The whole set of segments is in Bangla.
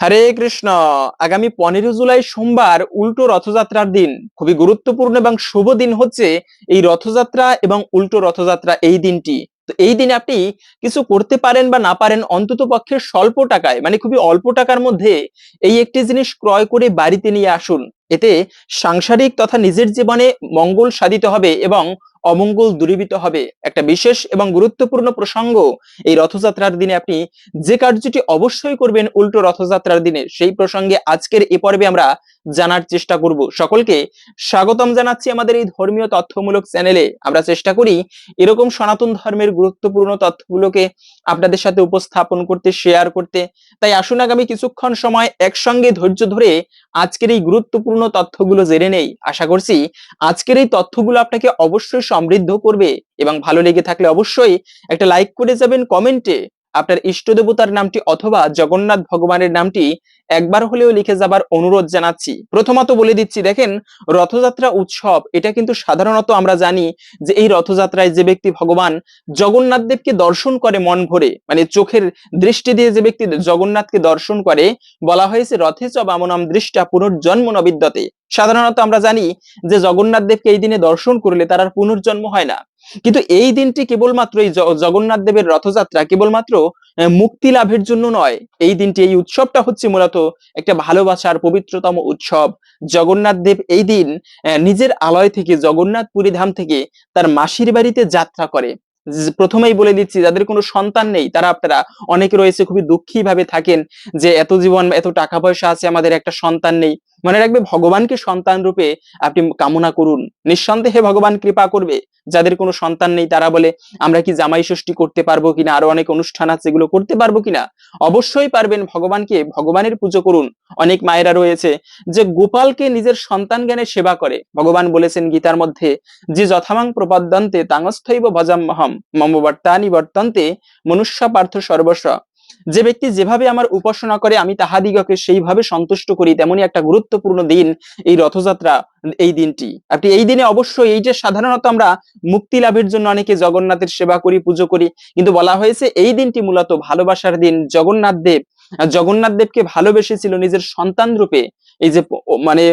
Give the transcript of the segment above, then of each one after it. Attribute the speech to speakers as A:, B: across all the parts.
A: হরে কৃষ্ণ। আগামী পনেরো জুলাই সোমবার উল্টো রথযাত্রার দিন। খুবই গুরুত্বপূর্ণ এবং শুভ দিন হচ্ছে এই রথযাত্রা এবং উল্টো রথযাত্রা এই দিনটি। তো এই দিনে আপনি কিছু করতে পারেন বা না পারেন অন্তত পক্ষে স্বল্প টাকায় মানে খুবই অল্প টাকার মধ্যে এই একটি জিনিস ক্রয় করে বাড়িতে নিয়ে আসুন। এতে সাংসারিক তথা নিজের জীবনে মঙ্গল সাধিত হবে এবং অমঙ্গল দূরীভূত হবে। একটা বিশেষ এবং গুরুত্বপূর্ণ প্রসঙ্গ, এই রথযাত্রার দিনে আপনি যে কার্যটি অবশ্যই করবেন উল্টো রথযাত্রার দিনে, সেই প্রসঙ্গে আজকের এ পর্বে আমরা জানার চেষ্টা করব। সকলকে স্বাগতম জানাচ্ছি আমাদের এই ধর্মীয় তথ্যমূলক চ্যানেলে। আমরা চেষ্টা করি এরকম সনাতন ধর্মের গুরুত্বপূর্ণ তথ্যগুলোকে আপনাদের সাথে উপস্থাপন করতে শেয়ার করতে। তাই আসুন আগামী কিছুক্ষণ সময় একসঙ্গে ধৈর্য ধরে আজকের এই গুরুত্বপূর্ণ তথ্যগুলো জেনে নেই। আশা করছি আজকের এই তথ্যগুলো আপনাকে অবশ্যই সমৃদ্ধ করবে এবং ভালো লেগে থাকলে অবশ্যই একটা লাইক করে যাবেন কমেন্টে আপনার ইষ্ট দেবতার নামটি অথবা জগন্নাথ ভগবানের নামটি একবার হলেও লিখে যাবার অনুরোধ জানাচ্ছি। প্রথমত বলে দিচ্ছি, দেখেন, রথযাত্রা উৎসব, এটা কিন্তু সাধারণত আমরা জানি যে এই রথযাত্রায় যে ব্যক্তি ভগবান জগন্নাথ দেবকে দর্শন করে মন ভরে মানে চোখের দৃষ্টি দিয়ে যে ব্যক্তি জগন্নাথকে দর্শন করে, বলা হয়েছে, রথে চ বামনাম দৃষ্টা পুনর্জন্ম নবিদ্যতে। সাধারণত আমরা জানি যে জগন্নাথ দেবকে এই দিনে দর্শন করলে তার আর পুনর্জন্ম হয় না। কিন্তু এই দিনটি কেবলমাত্র এই জগন্নাথ দেবের রথযাত্রা কেবলমাত্র মুক্তি লাভের জন্য নয়। এই দিনটি, এই উৎসবটা হচ্ছে মূলত একটা ভালোবাসার পবিত্রতম উৎসব। জগন্নাথ দেব এই দিন নিজের আলয় থেকে জগন্নাথ পুরী ধাম থেকে তার মাসির বাড়িতে যাত্রা করে। প্রথমেই বলে দিচ্ছি, যাদের কোনো সন্তান নেই, তারা আপনারা অনেকে রয়েছে খুবই দুঃখী ভাবে থাকেন যে এত জীবন, এত টাকা পয়সা আছে, আমাদের একটা সন্তান নেই। মনে রাখবে ভগবানকে সন্তান রূপে আপনি কামনা করুন। নিঃসন্দেহে ভগবান কৃপা করবে। যাদের কোনো সন্তান নেই, তারা বলে, আমরা কি জামাই ষষ্ঠী করতে পারব কিনা? আরও অনেক অনুষ্ঠান আছে, এগুলো করতে পারব কিনা? অবশ্যই পারবেন ভগবানকে, ভগবানের পুজো করুন। অনেক মায়েরা রয়েছে যে গোপালকে নিজের সন্তান জ্ঞানে সেবা করে। ভগবান বলেছেন গীতার মধ্যে, যে যথামাং প্রপদ্যন্তে তাঙস্থৈব ভজাম্যহম মম বর্তানি বর্তন্তে মনুষ্য পার্থ সর্বস্ব। যে ব্যক্তি যেভাবে আমার উপাসনা করে, আমি তাহাদিগকে সেইভাবে সন্তুষ্ট করি, তেমনি একটা গুরুত্বপূর্ণ দিন এই রথযাত্রা, এই দিনটি। আপনি এই দিনে অবশ্যই এই যে সাধারণত আমরা মুক্তি লাভের জন্য অনেকে জগন্নাথের সেবা করি, পুজো করি, কিন্তু বলা হয়েছে এই দিনটি মূলত ভালোবাসার দিন। জগন্নাথ দেব, জগন্নাথ দেবকে ভালোবেসেছিল নিজের সন্তান রূপে। এই যে মানে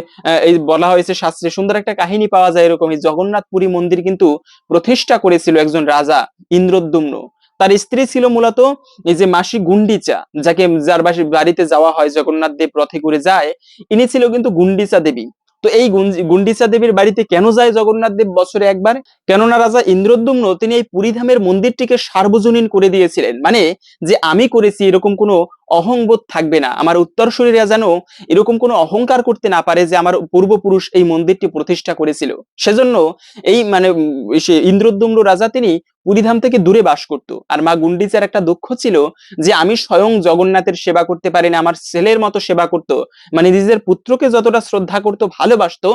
A: এই বলা হয়েছে শাস্ত্রে, সুন্দর একটা কাহিনী পাওয়া যায় এরকম এই জগন্নাথ পুরী মন্দির কিন্তু প্রতিষ্ঠা করেছিল একজন রাজা, ইন্দ্রদ্যুম্ন। তার স্ত্রী ছিল মূলত এই যে মাসি গুন্ডিচা, যাকে যার বাড়িতে যাওয়া হয় জগন্নাথ দেব রথে করে যায়, ইনি ছিল কিন্তু গুন্ডিচা দেবী। তো এই গুন্ডিচা দেবীর বাড়িতে কেন যায় জগন্নাথ দেব বছরে একবার? কেননা রাজা ইন্দ্রদ্যুম্ন তিনি এই পুরীধামের মন্দিরটিকে সার্বজনীন করে দিয়েছিলেন। মানে যে আমি করেছি এরকম কোনো অহংবোধ থাকবে না। আমার উত্তরসূরীরা যেন এরকম কোনো অহংকার করতে না পারে যে আমার পূর্বপুরুষ এই মন্দিরটি প্রতিষ্ঠা করেছিল। সেজন্য এই মানে সে ইন্দ্রদ্যুম্ন রাজা তিনি পুরীধাম থেকে দূরে বাস করত। আর মা গুন্ডিচার একটা দুঃখ ছিল যে আমি স্বয়ং জগন্নাথের সেবা করতে পারি না, আমার ছেলের মতো সেবা করত। মানে নিজের পুত্রকে যতটা শ্রদ্ধা করতো, ভালোবাসতো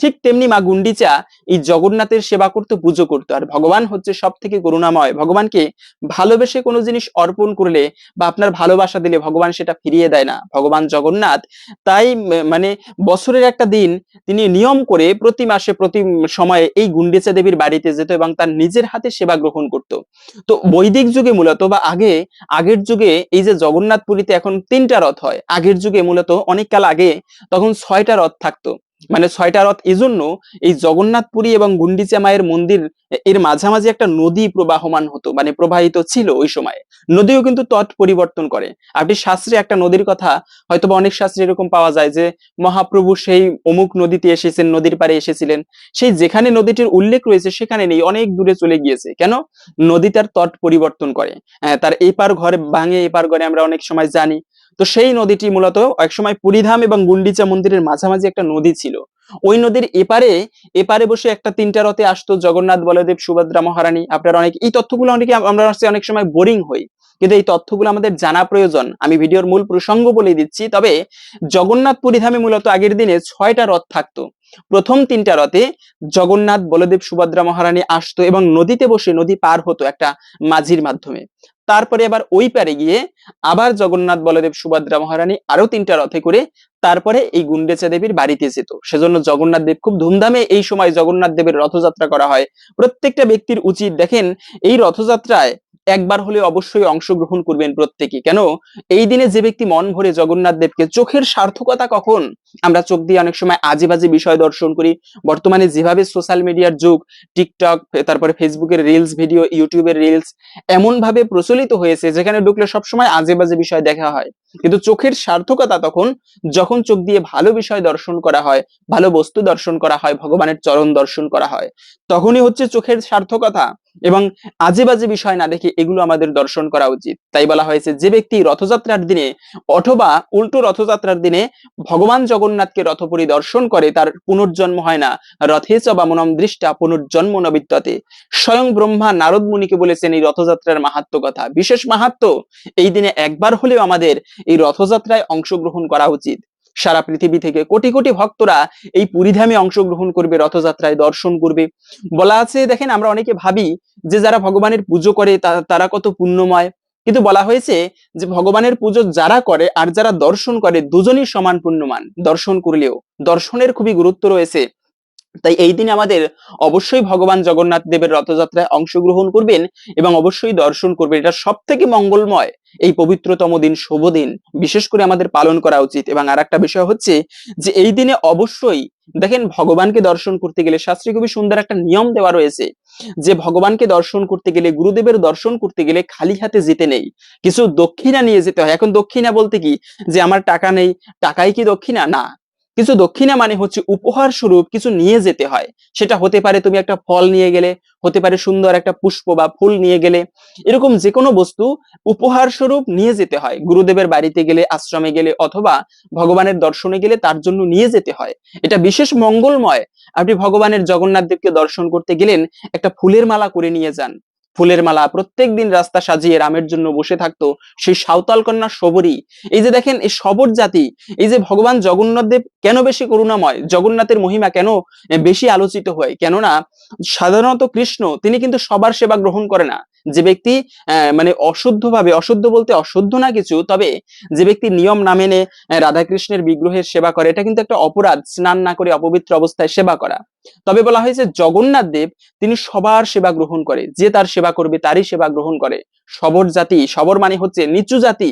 A: ঠিক তেমনি মা গুন্ডিচা এই জগন্নাথের সেবা করতে পুজো করতো। আর ভগবান হচ্ছে সব থেকে করুণাময়। ভগবানকে ভালোবেসে কোনো জিনিস অর্পণ করলে বা আপনার ভালোবাসা দিলে ভগবান সেটা ফিরিয়ে দেয় না। ভগবান জগন্নাথ তাই মানে বছরের একটা দিন তিনি নিয়ম করে প্রতি মাসে, প্রতি সময়ে এই গুন্ডিচা দেবীর বাড়িতে যেত এবং তার নিজের হাতে সেবা গ্রহণ করত। তো বৈদিক যুগে মূলত বা আগে, আগের যুগে এই যে জগন্নাথ পুরীতে এখন তিনটা রথ হয়। আগের যুগে মূলত অনেক কাল আগে তখন ছয়টা রথ থাকতো। মানে ছয়টা রথ এই জগন্নাথ পুরী এবং গুন্ডিচা মায়ের মন্দির এর মাঝামাঝি একটা নদী প্রবাহমান হতো মানে প্রবাহিত ছিল ওই সময়। নদীও কিন্তু তট পরিবর্তন করে। আপনি শাস্ত্রে একটা নদীর কথা হয়তো বা অনেক শাস্ত্রে এরকম পাওয়া যায় যে মহাপ্রভু সেই অমুক নদীতে এসেছেন নদীর পাড়ে এসেছিলেন। সেই যেখানে নদীটির উল্লেখ রয়েছে সেখানে নেই অনেক দূরে চলে গিয়েছে। কেন? নদী তার তট পরিবর্তন করে। হ্যাঁ, তার এপার ঘরে ভাঙে এপার ঘরে আমরা অনেক সময় জানি। তো সেই নদীটি মূলত একসময় পুরীধাম এবং গুন্ডিচা মন্দিরের মাঝামাঝি একটা নদী ছিল। ওই নদীর এপারে এপারে বসে একটা তিনটা রথে আসতো জগন্নাথ, বলদেব, সুভদ্রা, মহারানী। আপনারা অনেক, এই তথ্যগুলো অনেকে আমরা অনেক সময় বোরিং হই। কিন্তু এই তথ্যগুলো আমাদের জানা প্রয়োজন। আমি ভিডিওর মূল প্রসঙ্গ বলে দিচ্ছি, তবে জগন্নাথ পুরীধামে মূলত আগের দিনে ছয়টা রথ থাকতো। প্রথম তিনটা রথে জগন্নাথ, বলদেব, সুভদ্রা, মহারানী আসতো এবং নদীতে বসে নদী পার হতো একটা মাঝির মাধ্যমে। তারপরে আবার ওই পারে গিয়ে আবার জগন্নাথ বলদেব সুভদ্রা মহারানী আরও তিনটা রথে করে তারপরে এই গুন্ডেচা দেবীর বাড়িতে যেত। সেজন্য জগন্নাথ দেব খুব ধুমধামে এই সময় জগন্নাথ দেবের রথযাত্রা করা হয়। প্রত্যেকটা ব্যক্তির উচিত দেখেন, এই রথযাত্রায় একবার হলে অবশ্যই অংশগ্রহণ করবেন প্রত্যেকে। কেন? এই দিনে যে ব্যক্তি মন ভরে জগন্নাথ দেবকে চোখের সার্থকতা কখন? আমরা চোখ দিয়ে অনেক সময় আজে বাজে বিষয় দর্শন করি। বর্তমানে যেভাবে সোশ্যাল মিডিয়ার যুগ টিকটক তারপরে ফেসবুকের রিলস ভিডিও ইউটিউবের রিলস এমন ভাবে প্রচলিত হয়েছে যেখানে ঢুকলে সবসময় আজে বাজে বিষয় দেখা হয়। কিন্তু চোখের সার্থকতা তখন যখন চোখ দিয়ে ভালো বিষয় দর্শন করা হয়, ভালো বস্তু দর্শন করা হয়, ভগবানের চরণ দর্শন করা হয়, তখনই হচ্ছে চোখের সার্থকতা এবং আজে বাজে বিষয় না দেখে এগুলো আমাদের দর্শন করা উচিত। তাই বলা হয়েছে, যে ব্যক্তি রথযাত্রার দিনে অথবা উল্টো রথযাত্রার দিনে ভগবান জগন্নাথকে রথ পরিদর্শন করে, তার পুনর্জন্ম হয় না। রথে চ বামনম দৃষ্টা, পুনর্জন্ম নবিদ্যতে স্বয়ং ব্রহ্মা নারদ মুনিকে বলেছেন এই রথযাত্রার মাহাত্ম কথা। বিশেষ মাহাত্ম এই দিনে একবার হলেও আমাদের এই রথযাত্রায় অংশগ্রহণ করা উচিত। সারা পৃথিবী থেকে কোটি কোটি ভক্তরা এই পুরীধামে অংশগ্রহণ করবে, রথযাত্রায় দর্শন করবে। বলা আছে, দেখেন, আমরা অনেকে ভাবি যে যারা ভগবানের পুজো করে তারা কত পুণ্যময়। কিন্তু বলা হয়েছে যে ভগবানের পুজো যারা করে আর যারা দর্শন করে দুজনই সমান পুণ্যমান। দর্শন করলেও, দর্শনের খুবই গুরুত্ব রয়েছে। তাই এই দিনে আমাদের অবশ্যই ভগবান জগন্নাথ দেবের রথযাত্রায় অংশগ্রহণ করবেন এবং অবশ্যই দর্শন করবেন। এটা সব থেকে মঙ্গলময় এই পবিত্রতম দিন, শুভ দিন, বিশেষ করে আমাদের পালন করা উচিত। এবং আর একটা বিষয় হচ্ছে যে এই দিনে অবশ্যই দেখেন, ভগবানকে দর্শন করতে গেলে শাস্ত্রী খুবই সুন্দর একটা নিয়ম দেওয়া রয়েছে যে ভগবানকে দর্শন করতে গেলে, গুরুদেবের দর্শন করতে গেলে খালি হাতে যেতে নেই। কিছু দক্ষিণা নিয়ে যেতে হয়। এখন দক্ষিণা বলতে কি? যে আমার টাকা নেই, টাকাই কি দক্ষিণা? না। কিছু দক্ষিণা মানে হচ্ছে উপহার স্বরূপ কিছু নিয়ে যেতে হয়। সেটা হতে পারে তুমি একটা ফল নিয়ে গেলে, হতে পারে সুন্দর একটা পুষ্প বা ফুল নিয়ে গেলে। এরকম যে কোনো বস্তু উপহার স্বরূপ নিয়ে যেতে হয়। গুরুদেবের বাড়িতে গেলে, আশ্রমে গেলে অথবা ভগবানের দর্শনে গেলে তার জন্য নিয়ে যেতে হয়। এটা বিশেষ মঙ্গলময়। আপনি ভগবানের জগন্নাথ দেবকে দর্শন করতে গেলেন, একটা ফুলের মালা করে নিয়ে যান। ফুলের মালা প্রত্যেক দিন রাস্তা সাজিয়ে রামের জন্য বসে থাকতো সেই সাঁওতাল কন্যা সবরী এই যে দেখেন, এই সবর জাতি, এই যে ভগবান জগন্নাথ দেব কেন বেশি করুণাময়, জগন্নাথের মহিমা কেন বেশি আলোচিত হয়? কেননা, সাধারণত কৃষ্ণ, তিনি কিন্তু সবার সেবা গ্রহণ করে না। যে ব্যক্তি মানে অশুদ্ধ ভাবে অশুদ্ধ বলতে অশুদ্ধ না কিছু, তবে যে ব্যক্তি নিয়ম না মেনে রাধাকৃষ্ণের বিগ্রহের সেবা করে, এটা কিন্তু একটা অপরাধ, স্নান না করে অপবিত্র অবস্থায় সেবা করা। তবে বলা হয়েছে, জগন্নাথ দেব তিনি সবার সেবা গ্রহণ করে, যে তার সেবা করবে তারই সেবা গ্রহণ করে। সবর জাতি, সবর মানে হচ্ছে নিচু জাতি,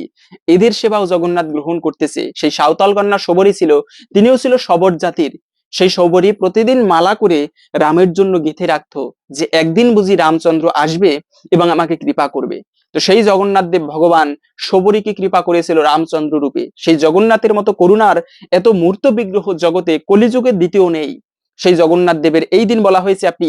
A: এদের সেবাও জগন্নাথ গ্রহণ করতেছে। সেই সাঁওতাল কন্যা সবরই ছিল, তিনিও ছিল সবর জাতির। সেই সবরই প্রতিদিন মালা করে রামের জন্য গেঁথে রাখতো, যে একদিন বুঝি রামচন্দ্র আসবে এবং আমাকে কৃপা করবে। তো সেই জগন্নাথ দেব ভগবান সবরীকে কৃপা করেছিল রামচন্দ্র রূপে? সেই জগন্নাথের মতো করুণার এত মূর্ত বিগ্রহ জগতে কলিযুগের দ্বিতীয় নেই। সেই জগন্নাথ দেবের। এই দিন বলা হয়েছে আপনি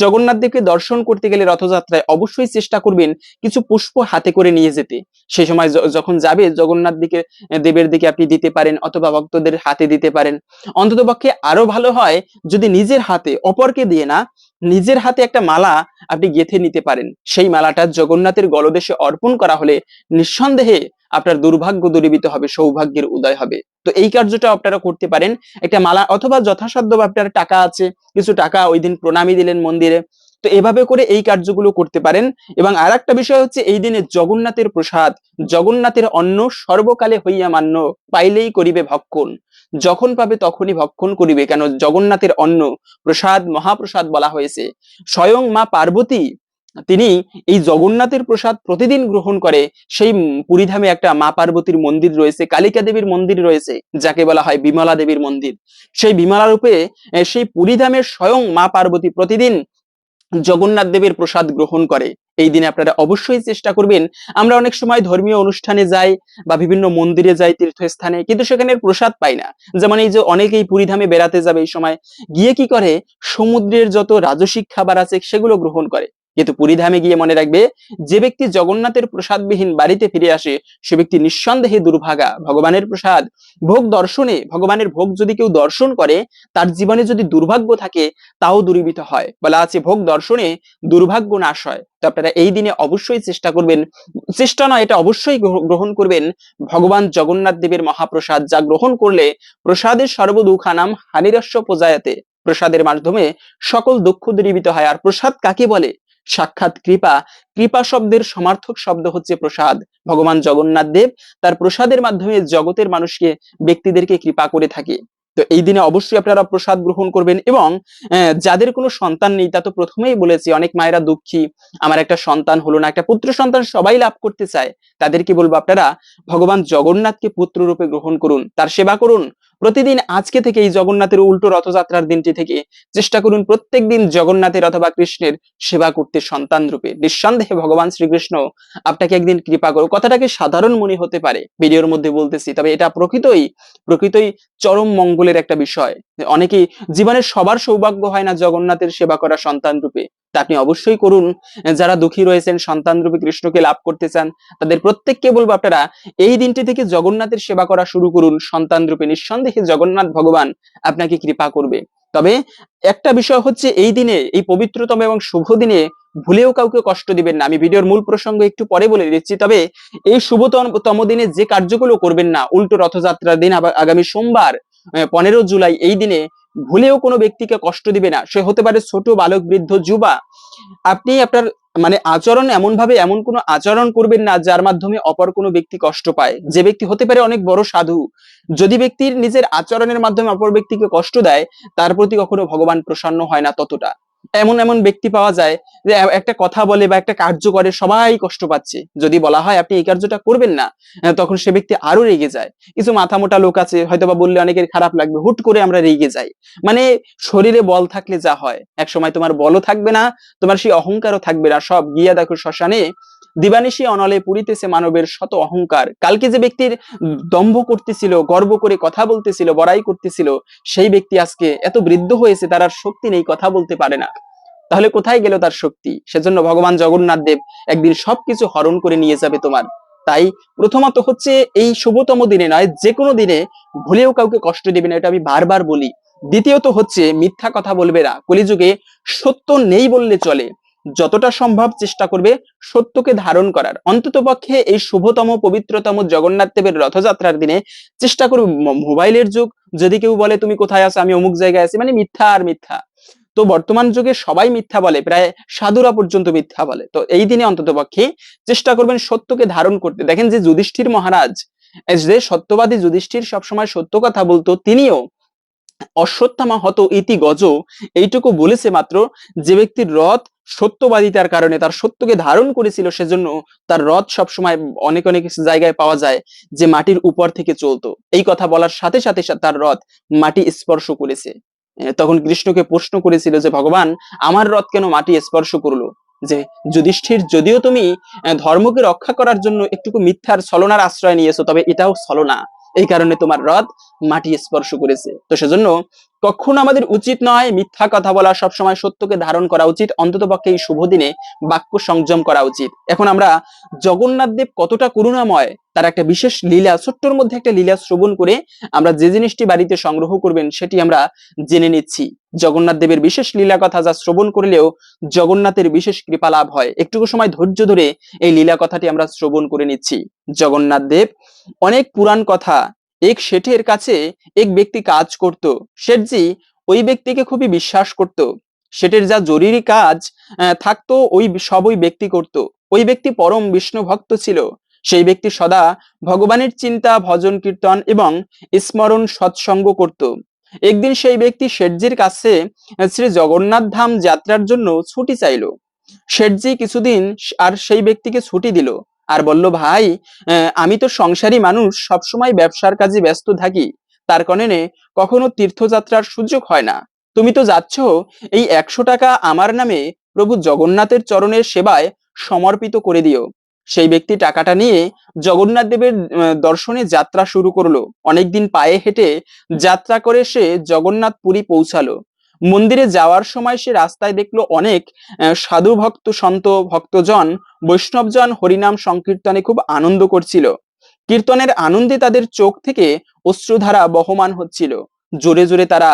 A: জগন্নাথ দেবকে দর্শন করতে গেলে রথযাত্রায় অবশ্যই চেষ্টা করবেন কিছু পুষ্প হাতে করে নিয়ে যেতে। সেই সময় যখন যাবে জগন্নাথ দিকে, দেবের দিকে আপনি দিতে পারেন অথবা ভক্তদের হাতে দিতে পারেন। অন্ততপক্ষে আরও ভালো হয় যদি নিজের হাতে, অপরকে দিয়ে না, নিজের হাতে একটা মালা আপনি গেথে নিতে পারেন। সেই মালাটা জগন্নাথের গলদেশে অর্পণ করা হলে নিঃসন্দেহে আপনার দুর্ভাগ্য দূরীভূত হবে, সৌভাগ্যের উদয় হবে। তো এই কার্যটা আপনারা করতে পারেন। একটা মালা অথবা যথাসাধ্য আপনার টাকা আছে, কিছু টাকা ওই দিন প্রণামী দিলেন মন্দিরে, তো এভাবে করে এই কার্যগুলো করতে পারেন। এবং আর একটা বিষয় হচ্ছে, এই দিনে জগন্নাথের প্রসাদ, জগন্নাথের অন্ন সর্বকালে হইয়া মান্য, পাইলেই করিবে ভক্ষণ। যখন পাবে তখনই ভক্ষণ করিবে, কেন জগন্নাথের অন্ন, প্রসাদ, মহাপ্রসাদ বলা হয়েছে। স্বয়ং মা পার্বতী তিনি এই জগন্নাথের প্রসাদ প্রতিদিন গ্রহণ করে সেই পুরীধামে একটা মা পার্বতীর মন্দির রয়েছে, কালিকা দেবীর মন্দির রয়েছে, যাকে বলা হয় বিমলা দেবীর মন্দির। সেই বিমলা রূপে সেই পুরীধামের স্বয়ং মা পার্বতী প্রতিদিন জগন্নাথ দেবের প্রসাদ গ্রহণ করে। এই দিনে আপনারা অবশ্যই চেষ্টা করবেন। আমরা অনেক সময় ধর্মীয় অনুষ্ঠানে যাই বা বিভিন্ন মন্দিরে যাই, তীর্থস্থানে, কিন্তু সেখানে প্রসাদ পাই না। যেমন এই যে অনেকেই পুরীধামে বেড়াতে যাবে এই সময়, গিয়ে কি করে? সমুদ্রের যত রাজসিক খাবার আছে সেগুলো গ্রহণ করে। কিন্তু পুরীধামে গিয়ে মনে রাখবে, যে ব্যক্তি জগন্নাথের প্রসাদবিহীন বাড়িতে ফিরে আসে, সে ব্যক্তি নিঃসন্দেহে দুর্ভাগা। ভগবানের প্রসাদ, ভোগ দর্শনে, ভগবানের ভোগ যদি কেউ দর্শন করে, তার জীবনে যদি দুর্ভাগ্য থাকে, তাও দূরীভূত হয়। বলা আছে, ভোগ দর্শনে দুর্ভাগ্য নাশ হয়। তো আপনারা এই দিনে অবশ্যই চেষ্টা করবেন, চেষ্টা নয়, এটা অবশ্যই গ্রহ- গ্রহণ করবেন, ভগবান জগন্নাথ দেবের মহাপ্রসাদ, যা গ্রহণ করলে প্রসাদের সর্বদুখানাম হানিরস্য পূজায়াতে প্রসাদের মাধ্যমে সকল দুঃখ দূরীভূত হয়। আর প্রসাদ কাকে বলে? সাক্ষাৎ কৃপা। কৃপা শব্দের সমার্থক শব্দ হচ্ছে প্রসাদ। ভগবান জগন্নাথ দেব তার প্রসাদের মাধ্যমে জগতের মানুষকে, ব্যক্তিদেরকে কৃপা করে থাকে। তো এই দিনে অবশ্যই আপনারা প্রসাদ গ্রহণ করবেন এবং যাদের কোনো সন্তান নেই, তা তো প্রথমেই বলেছি, অনেক মায়েরা দুঃখী। আমার একটা সন্তান হলো না, একটা পুত্র সন্তান সবাই লাভ করতে চায়। তাদেরকে বলব আপনারা, ভগবান জগন্নাথকে পুত্র রূপে গ্রহণ করুন, তার সেবা করুন প্রতিদিন আজকে থেকে এই জগন্নাথের উল্টো রথযাত্রার দিনটি থেকে চেষ্টা করুন প্রত্যেক দিন জগন্নাথের অথবা কৃষ্ণের সেবা করতে সন্তান রূপে। নিঃসন্দেহে ভগবান শ্রীকৃষ্ণ আপনাকে একদিন কৃপা করো কথাটাকে সাধারণ মনে হতে পারে। ভিডিওর মধ্যে বলতেছি, তবে এটা প্রকৃতই প্রকৃতই চরম মঙ্গলের একটা বিষয়। অনেকেই জীবনের সবার সৌভাগ্য হয় না জগন্নাথের সেবা করা সন্তান রূপে। তা আপনি অবশ্যই করুন। যারা দুঃখী রয়েছেন, সন্তান রূপে কৃষ্ণকে লাভ করতে চান, তাদের প্রত্যেককে বলব আপনারা, এই দিনটি থেকে জগন্নাথের সেবা করা শুরু করুন। সন্তান রূপে নিঃসন্দেহে জগন্নাথ ভগবান আপনাকে কৃপা করবে। তবে একটা বিষয় হচ্ছে, এই দিনে, এই পবিত্রতম এবং শুভ দিনে ভুলেও কাউকে কষ্ট দিবেন না। আমি ভিডিওর মূল প্রসঙ্গ একটু পরে বলে দিচ্ছি, তবে এই শুভতম দিনে যে কার্যগুলো করবেন না, উল্টো রথযাত্রার দিন আগামী সোমবার পনেরো জুলাই এই দিনে ভুলেও কোনো ব্যক্তিকে কষ্ট দিবে না। সে হতে পারে ছোট বালক, বৃদ্ধ, যুবা। আপনি আপনার মানে আচরণ এমন ভাবে এমন কোনো আচরণ করবেন না যার মাধ্যমে অপর কোনো ব্যক্তি কষ্ট পায়। যে ব্যক্তি হতে পারে অনেক বড় সাধু। যদি ব্যক্তির নিজের আচরণের মাধ্যমে অপর ব্যক্তিকে কষ্ট দেয়, তার প্রতি কখনো ভগবান প্রসন্ন হয় না ততটা। এমন এমন ব্যক্তি পাওয়া যায় যে একটা কথা বলে বা একটা কার্য করে সবাই কষ্ট পাচ্ছে। যদি বলা হয় আপনি এই কার্যটা করবেন না তখন সে ব্যক্তি আরও রেগে যায়। কিছু মাথা মোটা লোক আছে হয়তো বা বললে অনেকের খারাপ লাগবে, হুট করে আমরা রেগে যাই। মানে শরীরে বল থাকলে যা হয়। এক সময় তোমার বলও থাকবে না, তোমার সেই অহংকারও থাকবে না। সব গিয়া দেখো শ্মশানে দিবানিশি অনলে পুরিতেছে মানবের শত অহংকার। কালকে যে ব্যক্তির দম্ভ করতেছিল, গর্ব করে কথা বলতেছিল, বড়াই করতেছিল, সেই ব্যক্তি আজকে এত বৃদ্ধ হয়েছে, তার আর শক্তি নেই, কথা বলতে পারে না। তাহলে কোথায় গেল তার শক্তি? সেজন্য ভগবান জগন্নাথ দেব একদিন সবকিছু হরণ করে নিয়ে যাবে তোমার। তাই প্রথমত হচ্ছে এই শুভতম দিনে নয় যে কোনো দিনে ভুলেও কাউকে কষ্ট দেবে না, এটা আমি বারবার বলি। দ্বিতীয়ত হচ্ছে মিথ্যা কথা বলবে না। কলিযুগে সত্য নেই বললে চলে। যতটা সম্ভব চেষ্টা করবে সত্যকে ধারণ করার। অন্তত পক্ষে এই শুভতম, পবিত্রতম জগন্নাথ দেবের রথযাত্রার দিনে চেষ্টা করবে মোবাইলের যুগ, যদি কেউ বলে, তুমি কোথায় আছো? আমি অমুক জায়গায় আছি। মানে মিথ্যা আর মিথ্যা। তো বর্তমান যুগে সবাই মিথ্যা বলে, প্রায় সাধুরা পর্যন্ত মিথ্যা বলে। তো এই দিনে অন্তত পক্ষে চেষ্টা করবেন সত্যকে ধারণ করতে। দেখেন যে যুধিষ্ঠির মহারাজ যে সত্যবাদী যুধিষ্ঠির সবসময় সত্য কথা বলতো, তিনিও অশ্বত্থামা হত ইতি গজ এইটুকু বলেছে মাত্র যে ব্যক্তির রথ সত্যবাদিতার কারণে তার সত্যকে ধারণ করেছিল সেজন্য তার রথ সবসময় অনেক অনেক জায়গায় পাওয়া যায় যে মাটির উপর থেকে চলতো। এই কথা বলার সাথে সাথে তার রথ মাটি স্পর্শ করেছে। তখন কৃষ্ণকে প্রশ্ন করেছিল যে, ভগবান, আমার রথ কেন মাটি স্পর্শ করল? যে, যুধিষ্ঠির, যদিও তুমি ধর্মকে রক্ষা করার জন্য একটুকু মিথ্যার ছলনার আশ্রয় নিয়েছো, তবে এটাও ছলনা। এই কারণে তোমার রথ মাটি স্পর্শ করেছে। তো সেজন্য কখনো আমাদের উচিত নয় মিথ্যা কথা বলা, সবসময় সত্যকে ধারণ করা উচিত, অন্তত পক্ষে এই শুভ দিনে বাক্য সংযম করা উচিত। এখন আমরা জগন্নাথ দেব কতটা করুণাময়, তার একটা বিশেষ লীলা, ছোট্টর মধ্যে একটা লীলা শ্রবণ করে আমরা যে জিনিসটি বাড়িতে সংগ্রহ করবেন, সেটি আমরা জেনে নিচ্ছি। জগন্নাথ দেবের বিশেষ লীলা কথা যা শ্রবণ করলেও জগন্নাথের বিশেষ কৃপা লাভ হয়। একটুকু সময় ধৈর্য ধরে এই লীলা কথাটি আমরা শ্রবণ করে নিচ্ছি। জগন্নাথ দেব, অনেক পুরাণ কথা এক শেঠের কাছে এক ব্যক্তি কাজ করত। শেঠজি ওই ব্যক্তিকে খুবই বিশ্বাস করত। শেঠের যা জরুরি কাজ থাকতো ওই সব ওই ব্যক্তি করত। ওই ব্যক্তি পরম বিষ্ণু ভক্ত ছিল। সেই ব্যক্তি সদা ভগবানের চিন্তা, ভজন, কীর্তন এবং স্মরণ সৎসঙ্গ করত। একদিন সেই ব্যক্তি শেঠজির কাছে শ্রী জগন্নাথ ধাম যাত্রার জন্য ছুটি চাইলো। শেঠজি কিছুদিন আর সেই ব্যক্তিকে ছুটি দিল। আর বলল, ভাই আমি তো সংসারী মানুষ, সবসময় ব্যবসার কাজে ব্যস্ত থাকি। তার কারণে কখনো তীর্থযাত্রার সুযোগ হয় না। তুমি তো যাচ্ছ, এই একশো টাকা আমার নামে প্রভু জগন্নাথের চরণের সেবায় সমর্পিত করে দিও। সেই ব্যক্তি টাকাটা নিয়ে জগন্নাথ দেবের দর্শনে যাত্রা শুরু করল। অনেকদিন পায়ে হেঁটে যাত্রা করে সে জগন্নাথ পুরী পৌঁছালো। মন্দিরে যাওয়ার সময় সে রাস্তায় দেখল অনেক সাধু ভক্ত, সন্ত ভক্তজন, বৈষ্ণবজন হরিনাম সংকীর্তনে খুব আনন্দ করছিল। কীর্তনের আনন্দে তাদের চোখ থেকে অশ্রুধারা বহমান হচ্ছিল। জোরে জোরে তারা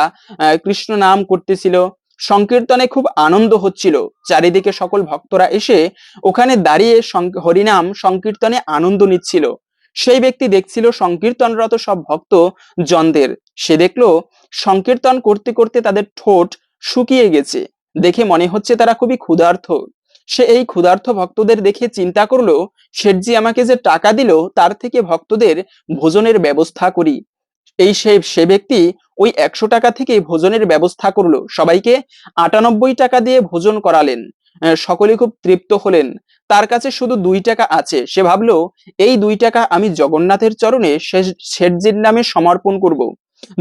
A: কৃষ্ণ নাম করতেছিল। সংকীর্তনে খুব আনন্দ হচ্ছিল। চারিদিকে সকল ভক্তরা এসে ওখানে দাঁড়িয়ে হরিনাম সংকীর্তনে আনন্দ নিচ্ছিল। সেই ব্যক্তি দেখছিল সংকীর্তনরত সব ভক্ত জনদের। সে দেখল, সংকীর্তন করতে করতে তাদের ঠোঁট শুকিয়ে গেছে। দেখে মনে হচ্ছে তারা খুবই ক্ষুধার্থ। সে এই ক্ষুধার্ত ভক্তদের দেখে চিন্তা করল, শেঠজি আমাকে যে টাকা দিল, তার থেকে ভক্তদের ভোজনের ব্যবস্থা করি। এই সে সে ব্যক্তি ওই একশো টাকা থেকে ভোজনের ব্যবস্থা করল। সবাইকে আটানব্বই টাকা দিয়ে ভোজন করালেন। সকলে খুব তৃপ্ত হলেন। তার কাছে শুধু দুই টাকা আছে। সে ভাবলো, এই দুই টাকা আমি জগন্নাথের চরণে শেঠজির নামে সমর্পণ করব।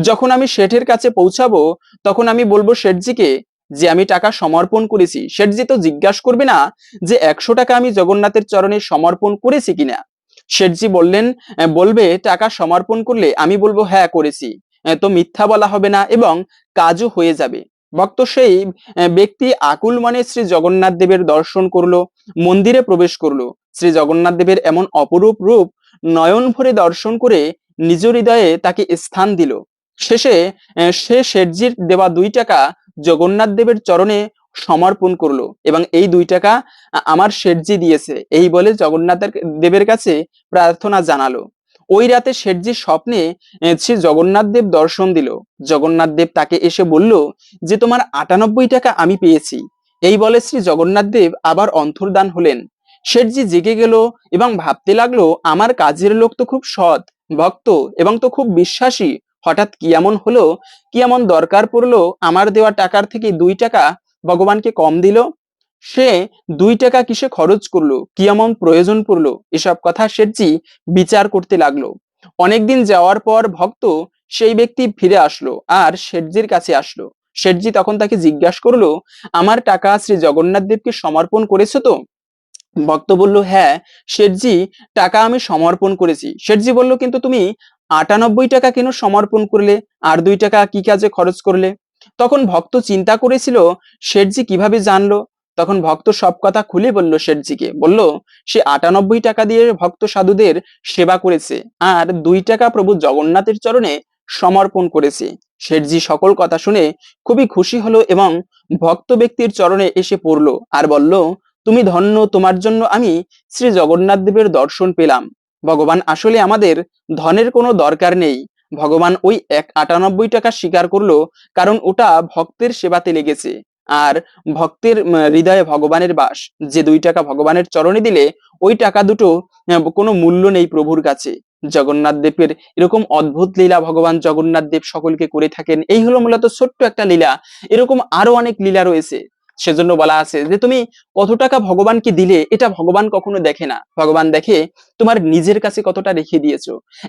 A: যখন আমি শেঠের কাছে পৌঁছাবো, তখন আমি বলব শেঠজিকে যে আমি টাকা সমর্পণ করেছি। শেঠজি তো জিজ্ঞাসা করবে না যে একশো টাকা আমি জগন্নাথের চরণে সমর্পণ করেছি কিনা। শেঠজি বললেন বলবে, টাকা সমর্পণ করলে আমি বলব হ্যাঁ করেছি। তো মিথ্যা বলা হবে না এবং কাজও হয়ে যাবে। ভক্ত সেই ব্যক্তি আকুল মনে শ্রী জগন্নাথ দেবের দর্শন করল, মন্দিরে প্রবেশ করল। শ্রী জগন্নাথ দেবের এমন অপরূপ রূপ নয়ন ভরে দর্শন করে নিজ হৃদয়ে তাকে স্থান দিল। শেষে সে শেঠজির দেওয়া দুই টাকা জগন্নাথ দেবের চরণে সমর্পণ করল এবং এই দুই টাকা আমার শেঠজি দিয়েছে। এই বলে জগন্নাথ দেবের কাছে প্রার্থনা জানালো। ওই রাতে শেঠজি স্বপ্নে শ্রী জগন্নাথ দেব দর্শন দিল। জগন্নাথ দেব তাকে এসে বলল যে, তোমার আটানব্বই টাকা আমি পেয়েছি। এই বলে শ্রী জগন্নাথ দেব আবার অন্তর্দান হলেন। শেঠজি জেগে গেল এবং ভাবতে লাগল, আমার কাজের লোক তো খুব সৎ, ভক্ত এবং তো খুব বিশ্বাসী। হঠাৎ কি এমন হলো? কি এমন দরকার পড়ল? আমার দেওয়া টাকার থেকে দুই টাকা ভগবানকে কম দিল? সে দুই টাকা কিসে খরচ করল? কি এমন প্রয়োজন পড়ল? এসব কথা শেঠজি বিচার করতে লাগল। অনেকদিন যাওয়ার পর ভক্ত সেই ব্যক্তি ফিরে আসলো আর শেঠজির কাছে আসলো। শেঠজি তখন তাকে জিজ্ঞাসা করল, আমার টাকা শ্রী জগন্নাথ দেবকে সমর্পণ করেছ তো? ভক্ত বলল হ্যাঁ শেঠজি, টাকা আমি সমর্পণ করেছি। শেঠজি বলল, কিন্তু তুমি আটানব্বই টাকা কেন সমর্পণ করলে? আর দুই টাকা কি কাজে খরচ করলে? তখন ভক্ত চিন্তা করেছিল, শেঠজি কীভাবে জানলো? তখন ভক্ত সব কথা খুলে বলল শেঠজিকে। বলল, সে আটানব্বই টাকা দিয়ে ভক্ত সাধুদের সেবা করেছে আর দুই টাকা প্রভু জগন্নাথের চরণে সমর্পণ করেছে শেঠজি সকল কথা শুনে খুবই খুশি হলো এবং ভক্ত ব্যক্তির চরণে এসে পড়ল আর বলল, তুমি ধন্য, তোমার জন্য আমি শ্রী জগন্নাথ দেবের দর্শন পেলাম। ভগবান আসলে আমাদের ধনের কোনো দরকার নেই। ভগবান ওই এক আটানব্বই টাকা স্বীকার করল কারণ ওটা ভক্তের সেবাতে লেগেছে। আর ভক্তের হৃদয়ে ভগবানের বাস। যে দুই টাকা ভগবানের চরণে দিলে, ওই টাকা দুটো কোনো মূল্য নেই প্রভুর কাছে। জগন্নাথ দেবের এরকম অদ্ভুত লীলা ভগবান জগন্নাথ দেব সকলকে করে থাকেন। এই হলো মূলত ছোট্ট একটা লীলা। এরকম আরও অনেক লীলা রয়েছে। সেজন্য বলা আছে যে, তুমি কত টাকা ভগবানকে দিলে, এটা ভগবান কখনো দেখে না। ভগবান দেখে, তোমার নিজের কাছে কতটা রেখে দিয়েছ।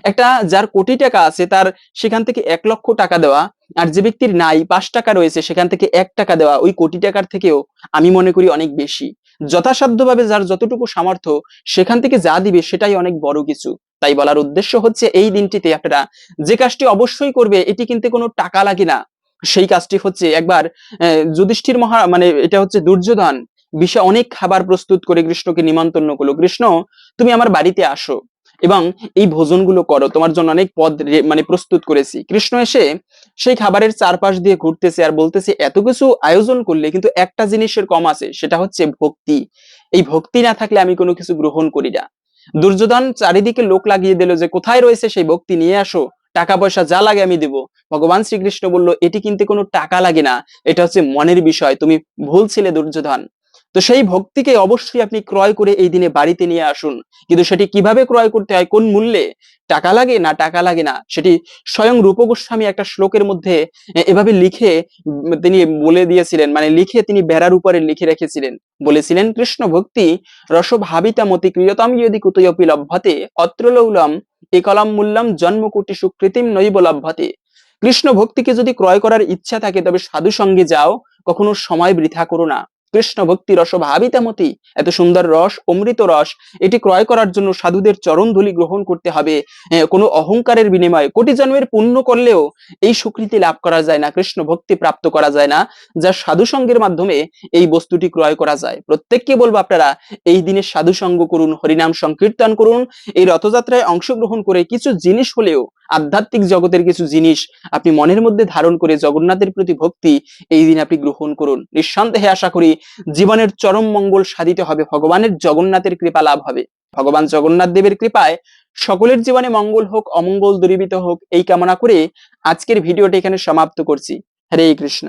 A: একটা যার কোটি টাকা আছে, তার সেখান থেকে এক লক্ষ টাকা দেওয়া আর যে ব্যক্তির নাই, পাঁচ টাকা রয়েছে, সেখান থেকে এক টাকা দেওয়া ওই কোটি টাকার থেকেও আমি মনে করি অনেক বেশি। যথাসাধ্যভাবে যার যতটুকু সামর্থ্য, সেখান থেকে যা দিবে সেটাই অনেক বড় কিছু। তাই বলার উদ্দেশ্য হচ্ছে এই দিনটিতে আপনারা যে কাজটি অবশ্যই করবে, এটি কিন্তু কোনো টাকা লাগে না। সেই কাজটি হচ্ছে একবার যুধিষ্ঠির মহা মানে এটা হচ্ছে দুর্যোধন বিষয় অনেক খাবার প্রস্তুত করে কৃষ্ণকে নিমন্ত্রণ করল। কৃষ্ণ, তুমি আমার বাড়িতে আসো। এবং এই ভোজনগুলো করো, তোমার জন্য অনেক পদ মানে প্রস্তুত করেছি। কৃষ্ণ এসে সেই খাবারের চারপাশ দিয়ে ঘুরতেছে আর বলতেছে, এত কিছু আয়োজন করলে কিন্তু একটা জিনিসের কম আছে, সেটা হচ্ছে ভক্তি। এই ভক্তি না থাকলে আমি কোনো কিছু গ্রহণ করি না। দুর্যোধন চারিদিকে লোক লাগিয়ে দিল যে, কোথায় রয়েছে সেই ভক্তি? নিয়ে আসো। টাকা পয়সা যা লাগে আমি দেব। ভগবান শ্রীকৃষ্ণ বলল, এটি কিনতে কোনো টাকা লাগে না। এটা হচ্ছে মনের বিষয়। তুমি ভুল ছিলে, দুর্যোধন। তো সেই ভক্তিকে অবশ্যই আপনি ক্রয় করে এই দিনে বাড়িতে নিয়ে আসুন। কিন্তু সেটি কীভাবে ক্রয় করতে হয়, কোন মূল্যে, টাকা লাগে না টাকা লাগে না, সেটি স্বয়ং রূপ গোস্বামী একটা শ্লোকের মধ্যে এভাবে লিখে তিনি বলে দিয়েছিলেন মানে লিখে তিনি বেড়ার উপরে লিখে রেখেছিলেন। বলেছিলেন, কৃষ্ণ ভক্তি রস ভাবিতা মতি ক্রিয়তম যদি কুতয়পি লভ্যতে, অত্র লৌলম একলম মূল্যম জন্মকোটি সুকৃতিম নৈব লভ্যতে। কৃষ্ণ ভক্তিকে যদি ক্রয় করার ইচ্ছা থাকে, তবে সাধু সঙ্গে যাও, কখনো সময় বৃথা করো না। কৃষ্ণ ভক্তি রস ভাবিতামতি এত সুন্দর রস, অমৃত রস, এটি ক্রয় করার জন্য সাধুদের চরণ ধুলি গ্রহণ করতে হবে। কোনো অহংকারের বিনিময়ে কোটি জন্মের পুণ্য করলেও এই স্বীকৃতি লাভ করা যায় না, কৃষ্ণ ভক্তি প্রাপ্ত করা যায় না, যা সাধু সঙ্গের মাধ্যমে এই বস্তুটি ক্রয় করা যায়। প্রত্যেককে বলব আপনারা, এই দিনে সাধু সঙ্গ করুন, হরিনাম সংকীর্তন করুন, এই রথযাত্রায় অংশগ্রহণ করে কিছু জিনিস হলেও, আধ্যাত্মিক জগতের কিছু জিনিস আপনি মনের মধ্যে ধারণ করে জগন্নাথের প্রতি ভক্তি, এই দিন আপনি গ্রহণ করুন। নিঃসন্দেহে আশা করি জীবনের চরম মঙ্গল সাধিত হবে, ভগবানের জগন্নাথের কৃপা লাভ হবে। ভগবান জগন্নাথ দেবের কৃপায় সকলের জীবনে মঙ্গল হোক, অমঙ্গল দূরীভূত হোক, এই কামনা করে আজকের ভিডিওটি এখানে সমাপ্ত করছি। হরে কৃষ্ণ।